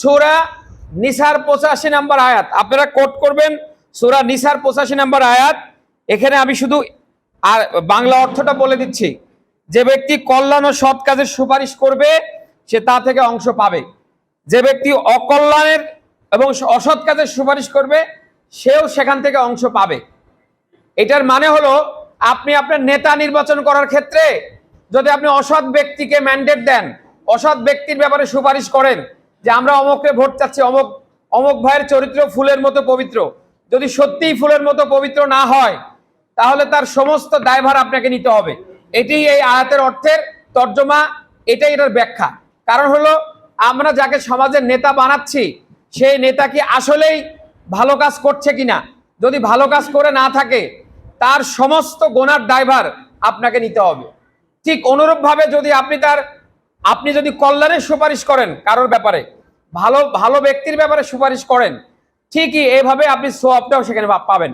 সুরা নিসার পঁচাশি নাম্বার আয়াত। আপনারা কোট করবেন, সুরা নিসার পঁচাশি নাম্বার আয়াত। এখানে আমি শুধু আর বাংলা অর্থটা বলে দিচ্ছি। যে ব্যক্তি কল্যাণ ও সৎ কাজের সুপারিশ করবে, সে তা থেকে অংশ পাবে। যে ব্যক্তি অকল্যাণের এবং অসৎ কাজের সুপারিশ করবে, সেও সেখান থেকে অংশ পাবে। এটার মানে হলো, আপনি আপনার নেতা নির্বাচন করার ক্ষেত্রে যদি আপনি অসৎ ব্যক্তিকে ম্যান্ডেট দেন, অসৎ ব্যক্তির ব্যাপারে সুপারিশ করেন যে আমরা অমককে ভোট চাচ্ছি, অমক অমক ভাইয়ের চরিত্র ফুলের মতো পবিত্র। যদি সত্যিই ফুলের মতো পবিত্র না হয়, তাহলে তার সমস্ত দায়ভার আপনাকে নিতে হবে। এটি এই আয়াতের অর্থের তর্জমা, এটাই এটার ব্যাখ্যা। কারণ হলো, আমরা যাকে সমাজের নেতা বানাচ্ছি, সেই নেতা কি আসলেই ভালো কাজ করছে কিনা? যদি ভালো কাজ করে না থাকে, তার সমস্ত গোনার দায়ভার আপনাকে নিতে হবে। ঠিক অনুরূপভাবে যদি আপনি তার, আপনি যদি কল্যাণের সুপারিশ করেন, কারোর ব্যাপারে ভালো ভালো ব্যক্তির ব্যাপারে সুপারিশ করেন। ঠিকই এভাবে আপনি সোয়াবটাও সেখানে পাবেন।